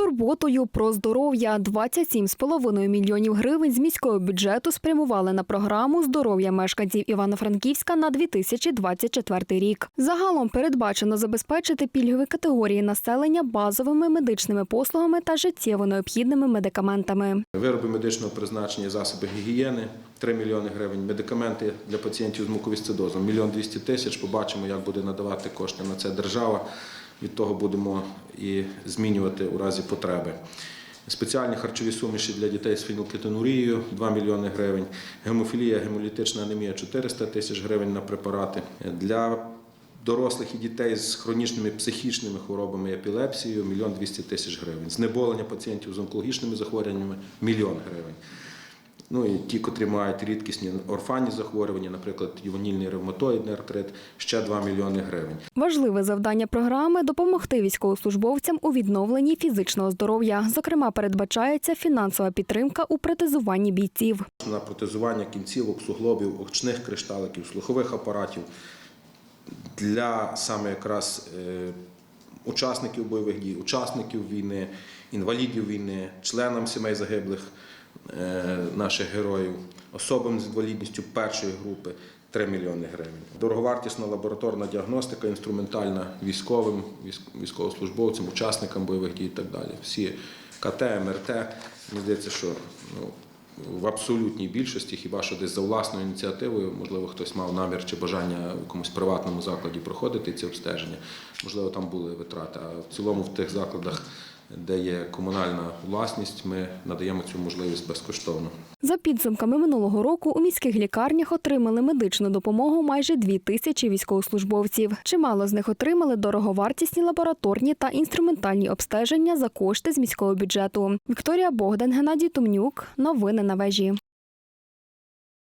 турботою про здоров'я 27,5 мільйонів гривень з міського бюджету спрямували на програму здоров'я мешканців Івано-Франківська на 2024 рік. Загалом передбачено забезпечити пільгові категорії населення базовими медичними послугами та життєво необхідними медикаментами. Вироби медичного призначення, засоби гігієни 3 мільйони гривень, медикаменти для пацієнтів з муковісцидозом 1 200 тисяч. Побачимо, як буде надавати кошти на це держава. Від того будемо і змінювати у разі потреби. Спеціальні харчові суміші для дітей з фенілкетонурією 2 мільйони гривень, гемофілія, гемолітична анемія 400 тисяч гривень на препарати. Для дорослих і дітей з хронічними психічними хворобами і епілепсією 1 200 тисяч гривень. Знеболення пацієнтів з онкологічними захворюваннями 1 мільйон гривень. Ну і ті, котрі мають рідкісні орфанні захворювання, наприклад, ювенільний ревматоїдний артрит, ще 2 мільйони гривень. Важливе завдання програми допомогти військовослужбовцям у відновленні фізичного здоров'я. Зокрема, передбачається фінансова підтримка у протезуванні бійців. на протезування кінцівок, суглобів, очних кришталиків, слухових апаратів для саме якраз е, учасників бойових дій, учасників війни, інвалідів війни, членам сімей загиблих е, наших героїв, особам з інвалідністю першої групи 3 мільйони гривень. Дороговартісна лабораторна діагностика, інструментальна військовим, військ- військовослужбовцям, учасникам бойових дій і так далі. Всі КТ, МРТ. Мені здається, що ну, в абсолютній більшості, хіба що десь за власною ініціативою, можливо, хтось мав намір чи бажання в якомусь приватному закладі проходити ці обстеження. Можливо, там були витрати. А в цілому в тих закладах, де є комунальна власність, ми надаємо цю можливість безкоштовно. За підсумками минулого року у міських лікарнях отримали медичну допомогу майже дві тисячі військовослужбовців. Чимало з них отримали дороговартісні лабораторні та інструментальні обстеження за кошти з міського бюджету. Вікторія Богдан, Геннадій Тумнюк. Новини на вежі.